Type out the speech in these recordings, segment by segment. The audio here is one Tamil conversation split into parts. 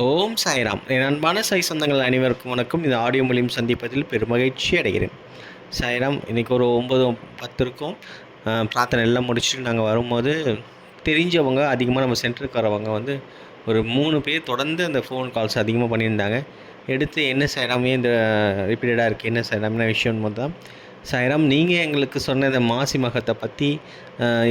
ஓம் சாய்ராம். என் அன்பான சாய் சொந்தங்கள் அனைவருக்கும் வணக்கம். இது ஆடியோ மூலியம் சந்திப்பதில் பெருமகிழ்ச்சி அடைகிறேன். சாய்ராம் இன்றைக்கி ஒரு ஒம்பது பத்து இருக்கும். பிரார்த்தனை எல்லாம் முடிச்சுட்டு நாங்கள் வரும்போது தெரிஞ்சவங்க அதிகமாக நம்ம சென்டருக்கு வரவங்க வந்து ஒரு மூணு பேர் தொடர்ந்து அந்த ஃபோன் கால்ஸ் அதிகமாக பண்ணியிருந்தாங்க. எடுத்து என்ன சாய்ராமே இந்த ரிப்பீட்டடாக இருக்குது என்ன சாய்ராம் என்ன விஷயம்னு தான் சாய்ராம் நீங்கள் எங்களுக்கு சொன்ன இந்த மாசி மகத்தை பற்றி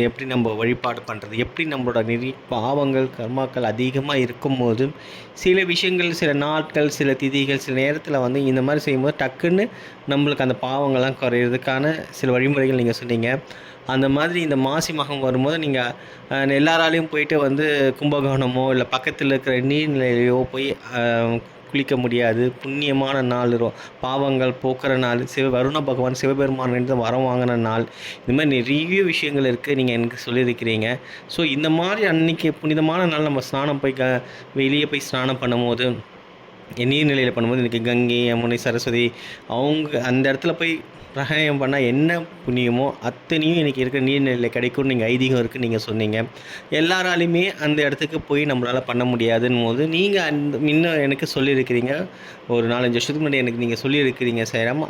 எப்படி நம்ம வழிபாடு பண்ணுறது எப்படி நம்மளோட நெறி பாவங்கள் கர்மாக்கள் அதிகமாக இருக்கும்போது சில விஷயங்கள் சில நாட்கள் சில திதிகள் சில நேரத்தில் வந்து இந்த மாதிரி செய்யும்போது டக்குன்னு நம்மளுக்கு அந்த பாவங்கள்லாம் குறையிறதுக்கான சில வழிமுறைகள் நீங்கள் சொன்னீங்க. அந்த மாதிரி இந்த மாசி மகம் வரும்போது நீங்கள் எல்லாராலையும் போயிட்டு வந்து கும்பகோணமோ இல்லை பக்கத்தில் இருக்கிற நீர்நிலையிலையோ போய் குளிக்க முடியாது. புண்ணியமான நாள் பாவங்கள் போக்குற நாள். சிவ வருண பகவான் சிவபெருமான் வரம் வாங்கின நாள். இந்த மாதிரி நிறைய விஷயங்கள் இருக்குது நீங்கள் எனக்கு சொல்லியிருக்கிறீங்க. ஸோ இந்த மாதிரி அன்னைக்கு புனிதமான நாள் நம்ம ஸ்நானம் போய் க வெளியே போய் ஸ்நானம் பண்ணும்போது நீர்நிலையில் பண்ணும்போது இன்றைக்கி கங்கை யமுனை சரஸ்வதி அவங்க அந்த இடத்துல போய் பிரகாயம் பண்ணால் என்ன புண்ணியமோ அத்தனையும் இன்றைக்கி இருக்கிற நீர்நிலையில் கிடைக்கும்னு நீங்கள் ஐதீகம் இருக்குன்னு நீங்கள் சொன்னீங்க. எல்லாராலையுமே அந்த இடத்துக்கு போய் நம்மளால் பண்ண முடியாதுன்னு போது நீங்கள் அந்த இன்னும் எனக்கு சொல்லியிருக்கிறீங்க. ஒரு நாலஞ்சு வருஷத்துக்கு முன்னாடி எனக்கு நீங்கள் சொல்லியிருக்கிறீங்க சேரம்.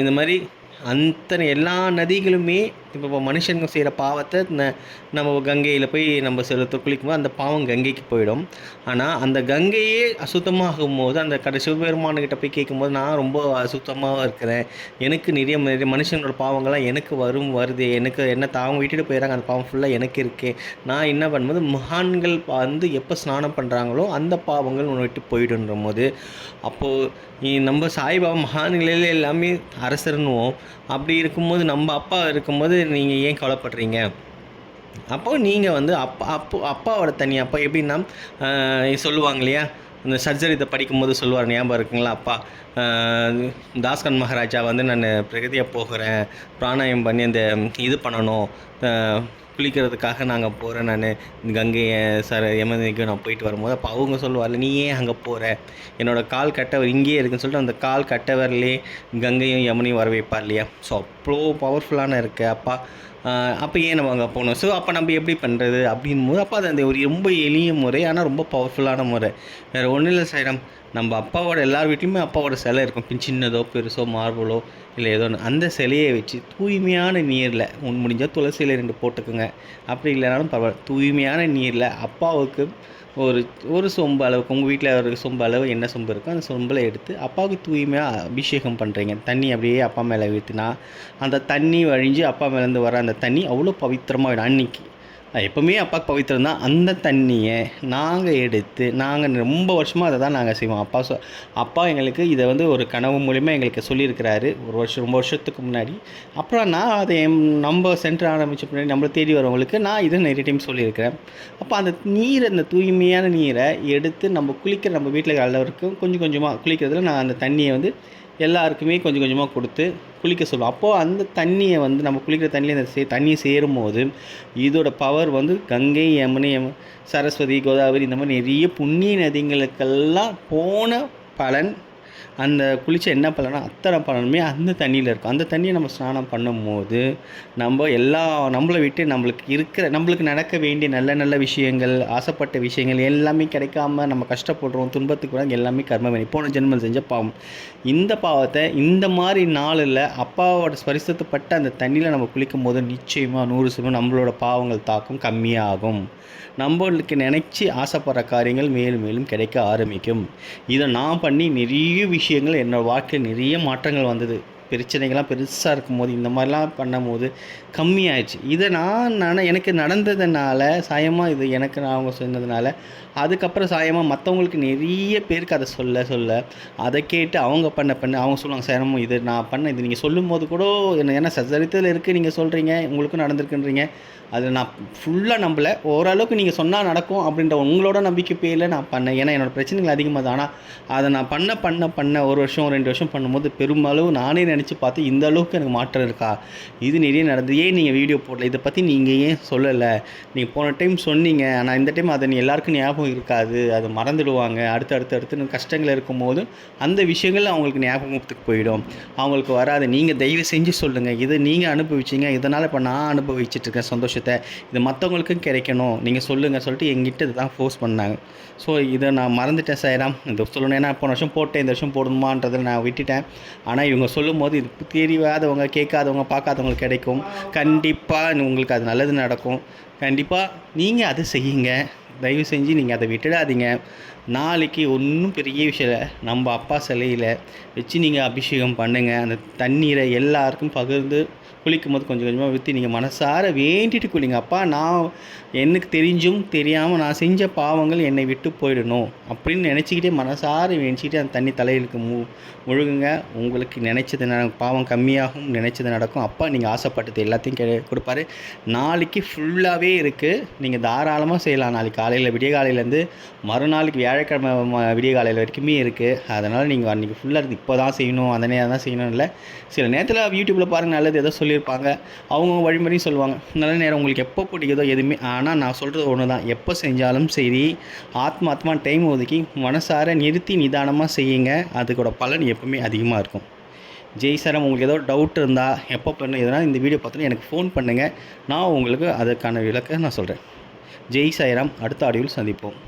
இந்த மாதிரி அத்தனை எல்லா நதிகளுமே இப்போ இப்போ மனுஷங்க செய்கிற பாவத்தை ந- நம்ம கங்கையில் போய் நம்ம சில குளிக்கும்போது அந்த பாவம் கங்கைக்கு போயிடும். ஆனால் அந்த கங்கையே அசுத்தமாகும் போது அந்த கடை சிவபெருமானுக்கிட்ட போய் கேட்கும்போது நான் ரொம்ப அசுத்தமாக இருக்கிறேன். எனக்கு நிறைய நிறைய மனுஷங்களோட பாவங்கள்லாம் எனக்கு வரும் வருது. எனக்கு என்ன தாவங்க விட்டுட்டு போயிடறாங்க அந்த பாவம் ஃபுல்லாக எனக்கு இருக்கே. நான் என்ன பண்ணும்போது மகான்கள் வந்து எப்போ ஸ்நானம் பண்ணுறாங்களோ அந்த பாவங்கள் உன்னை விட்டு போயிடுன்ற போது அப்போது நம்ம சாய்பாபா மகான்களில் எல்லாமே அரசர்னுவோம் அப்படி இருக்கும்போது நம்ம அப்பா இருக்கும்போது நீங்கள் ஏன் கவலைப்படுறீங்க? அப்போ நீங்கள் வந்து அப்பா அப்போ அப்பாவோட தனி அப்பா எப்படின்னா சொல்லுவாங்க இல்லையா? இந்த சர்ஜரித்தை படிக்கும்போது சொல்லுவார் ஞாபகம் இருக்குங்களா அப்பா? தாஸ்கன் மகாராஜா வந்து நான் பிரகதியாக போகிறேன் பிராணாயம் பண்ணி அந்த இது பண்ணணும் குளிக்கிறதுக்காக நாங்கள் போகிறேன் நான். கங்கை சார் யமதிக்கும் நான் போயிட்டு வரும்போது அப்போ அவங்க சொல்லுவார்ல நீ ஏன் அங்கே போகிற என்னோடய கால் கட்டவர் இங்கேயே இருக்குன்னு சொல்லிட்டு அந்த கால் கட்டவர்லேயே கங்கையும் யமுனையும் வர வைப்பார் இல்லையா? ஸோ அவ்வளோ பவர்ஃபுல்லான இருக்குது அப்பா. அப்போ ஏன் நம்ம அங்கே போகணும்? ஸோ அப்போ நம்ம எப்படி பண்ணுறது அப்படின் போது அப்போ அது அந்த ஒரு ரொம்ப எளிய முறை ஆனால் ரொம்ப பவர்ஃபுல்லான முறை. வேறு ஒன்றும் இல்லை சைடம் நம்ம அப்பாவோட எல்லார் வீட்லேயுமே அப்பாவோட சிலை இருக்கும். சின்னதோ பெருசோ மார்பலோ இல்லை ஏதோ ஒன்று அந்த சிலையை வச்சு தூய்மையான நீரில் உன் முடிஞ்சால் துளசியில் ரெண்டு போட்டுக்கோங்க. அப்படி இல்லைனாலும் பரவாயில்ல. தூய்மையான நீரில் அப்பாவுக்கு ஒரு ஒரு சொம்பு அளவுக்கு உங்கள் வீட்டில் ஒரு சொம்பு அளவு என்ன சொம்பு இருக்கோ அந்த சொம்பில் எடுத்து அப்பாவுக்கு தூய்மையாக அபிஷேகம் பண்ணுறீங்க தண்ணி அப்படியே அப்பா மேலே ஊற்றினா அந்த தண்ணி வழிஞ்சு அப்பா மேலேருந்து வர அந்த தண்ணி அவ்வளோ பவித்திரமாக விடும் அன்னைக்கு. எப்போவுமே அப்பாவுக்கு பவித்திரம் தான். அந்த தண்ணியை நாங்கள் எடுத்து நாங்கள் ரொம்ப வருஷமாக அதை தான் நாங்கள் செய்வோம். அப்பா சொ அப்பா எங்களுக்கு இதை வந்து ஒரு கனவு மூலிமா எங்களுக்கு சொல்லியிருக்கிறாரு. ஒரு வருஷம் ரொம்ப வருஷத்துக்கு முன்னாடி. அப்புறம் நான் அதை எம் நம்ம சென்டர் ஆரம்பித்த முன்னாடி நம்மளை தேடி வரவங்களுக்கு நான் இதை நிறைய டைம் சொல்லியிருக்கிறேன். அப்போ அந்த நீரை அந்த தூய்மையான நீரை எடுத்து நம்ம குளிக்கிற நம்ம வீட்டில் எல்லாருக்கும் கொஞ்சம் கொஞ்சமாக குளிக்கிறதுல நான் அந்த தண்ணியை வந்து எல்லாருக்குமே கொஞ்சம் கொஞ்சமாக கொடுத்து குளிக்க சொல்லுவோம். அப்போது அந்த தண்ணியை வந்து நம்ம குளிக்கிற தண்ணியில் அந்த சே தண்ணி சேரும் போது இதோட பவர் வந்து கங்கை யமுனை யம சரஸ்வதி கோதாவரி இந்த மாதிரி நிறைய புண்ணிய நதிங்களுக்கெல்லாம் போன பலன் அந்த குளிச்ச என்ன பலனா அத்தனை பலனுமே அந்த தண்ணியில் இருக்கும். அந்த தண்ணியை நம்ம ஸ்நானம் பண்ணும்போது நம்ம எல்லா நம்மளை விட்டு நம்மளுக்கு இருக்கிற நம்மளுக்கு நடக்க வேண்டிய நல்ல நல்ல விஷயங்கள் ஆசைப்பட்ட விஷயங்கள் எல்லாமே கிடைக்காம நம்ம கஷ்டப்படுறோம் துன்பத்துக்கு கூட எல்லாமே கர்ம வேணும் போன ஜென்மம் செஞ்ச பாவம். இந்த பாவத்தை இந்த மாதிரி நாளில் அப்பாவோட ஸ்பரிசத்துப்பட்ட அந்த தண்ணியில் நம்ம குளிக்கும் போது நிச்சயமாக நூறு சதவீதம் நம்மளோட பாவங்கள் தாக்கம் கம்மியாகும். நம்மளுக்கு நினச்சி ஆசைப்படுற காரியங்கள் மேலும் மேலும் கிடைக்க ஆரம்பிக்கும். இதை நான் பண்ணி நிறைய விஷயங்கள் என்னோடய வாழ்க்கையில் நிறைய மாற்றங்கள் வந்தது. பிரச்சனைகள்லாம் பெருசாக இருக்கும்போது இந்த மாதிரிலாம் பண்ணும்போது கம்மியாயிடுச்சு. இதை நான் நான் எனக்கு நடந்ததுனால சாயமாக இது எனக்கு நான் அவங்க சொன்னதுனால அதுக்கப்புறம் சாயமாக மற்றவங்களுக்கு நிறைய பேருக்கு அதை சொல்ல சொல்ல அதை கேட்டு அவங்க பண்ண பண்ண அவங்க சொல்லுவாங்க சேரமும் இது நான் பண்ண இது நீங்கள் சொல்லும்போது கூட என்ன ஏன்னா சரித்திரத்தில் இருக்குது நீங்கள் சொல்கிறீங்க உங்களுக்கும் நடந்திருக்குன்றீங்க. அது நான் ஃபுல்லாக நம்பல. ஓரளவுக்கு நீங்கள் சொன்னால் நடக்கும் அப்படின்ற உங்களோட நம்பிக்கை பேரில் நான் பண்ணேன். ஏன்னா என்னோடய பிரச்சனைகள் அதிகமாக தான் ஆனால் அதை நான் பண்ண பண்ண பண்ண ஒரு வருஷம் ரெண்டு வருஷம் பண்ணும்போது பெருமளவு நானே நினச்சி நினச்சி பார்த்து இந்த அளவுக்கு எனக்கு மாற்றம் இருக்கா? இது நிறைய நடந்தது. ஏன் நீங்கள் வீடியோ போடல? இதை பற்றி நீங்கள் ஏன் சொல்லலை? நீங்கள் போன டைம் சொன்னீங்க. ஆனால் இந்த டைம் அதை நீ எல்லாருக்கும் ஞாபகம் இருக்காது. அதை மறந்துடுவாங்க. அடுத்து அடுத்து அடுத்து கஷ்டங்கள் இருக்கும்போது அந்த விஷயங்கள் அவங்களுக்கு ஞாபகத்துக்கு போயிடும். அவங்களுக்கு வராது. நீங்கள் தயவு செஞ்சு சொல்லுங்கள் இதை நீங்கள் அனுபவிச்சீங்க. இதனால் இப்போ நான் அனுபவிச்சிட்ருக்கேன் சந்தோஷத்தை. இது மற்றவங்களுக்கும் கிடைக்கணும். நீங்கள் சொல்லுங்கள் சொல்லிட்டு எங்கிட்ட இதுதான் ஃபோர்ஸ் பண்ணாங்க. ஸோ இதை நான் மறந்துட்டேன் சார் இந்த சொல்லணும் ஏன்னா போன வருஷம் போட்டேன். இந்த வருஷம் போடணுமான்றதை நான் விட்டுட்டேன். ஆனால் இவங்க சொல்லும் போது போது இது தெரியாதவங்க கேட்காதவங்க பார்க்காதவங்களுக்கு கிடைக்கும். கண்டிப்பாக உங்களுக்கு அது நல்லது நடக்கும். கண்டிப்பாக நீங்கள் அதை செய்யுங்க. தயவு செஞ்சு நீங்கள் அதை விட்டுடாதீங்க. நாளைக்கு ஒன்றும் பெரிய விஷயம் இல்லை. நம்ம அப்பா சிலையில் வச்சு நீங்கள் அபிஷேகம் பண்ணுங்கள் அந்த தண்ணீரை எல்லாருக்கும் பகிர்ந்து குளிக்கும் போது கொஞ்சம் கொஞ்சமாக ஊற்றி நீங்கள் மனசார வேண்டிட்டு குளிங்க. அப்பா நான் எனக்கு தெரிஞ்சும் தெரியாமல் நான் செஞ்ச பாவங்கள் என்னை விட்டு போயிடணும் அப்படின்னு நினச்சிக்கிட்டே மனசார வேண்டிக்கிட்டே அந்த தண்ணி தலையிலுக்கு மு முழுகுங்க. உங்களுக்கு நினச்சது ந பாவம் கம்மியாகும் நினச்சது நடக்கும். அப்பா நீங்கள் ஆசைப்பட்டது எல்லாத்தையும் கெ கொடுப்பாரு. நாளைக்கு ஃபுல்லாகவே இருக்குது நீங்கள் தாராளமாக செய்யலாம். நாளைக்கு காலையில் விடிய காலையிலேருந்து மறுநாளைக்கு வியாழக்கிழமை விடிய காலையில் வரைக்குமே இருக்குது அதனால் நீங்கள் அன்றைக்கி ஃபுல்லாக இப்போ தான் செய்யணும். அந்த நேரம் தான் செய்யணும் இல்லை. சில நேரத்தில் யூடியூப்பில் பாருங்கள் நல்லது ஏதோ சொல்லியிருப்பாங்க. அவங்க வழிமுறையும் சொல்லுவாங்க. நல்ல நேரம் உங்களுக்கு எப்போ பிடிக்குதோ எதுவுமே ஆனால் நான் சொல்கிறது ஒன்று தான் எப்போ செஞ்சாலும் சரி ஆத்மாத்மா டைம் ஒதுக்கி மனசார நிறுத்தி நிதானமாக செய்யுங்க. அதுக்கோட பலன் எப்பவுமே அதிகமாக இருக்கும். ஜெய் சாரம் உங்களுக்கு ஏதோ டவுட் இருந்தால் எப்போ பண்ண எதனா இந்த வீடியோ பார்த்தோன்னா எனக்கு ஃபோன் பண்ணுங்கள் நான் உங்களுக்கு அதுக்கான விளக்க நான் சொல்கிறேன் ஜெய் சாய்ராம் அடுத்த ஆடியோவில் சந்திப்போம்.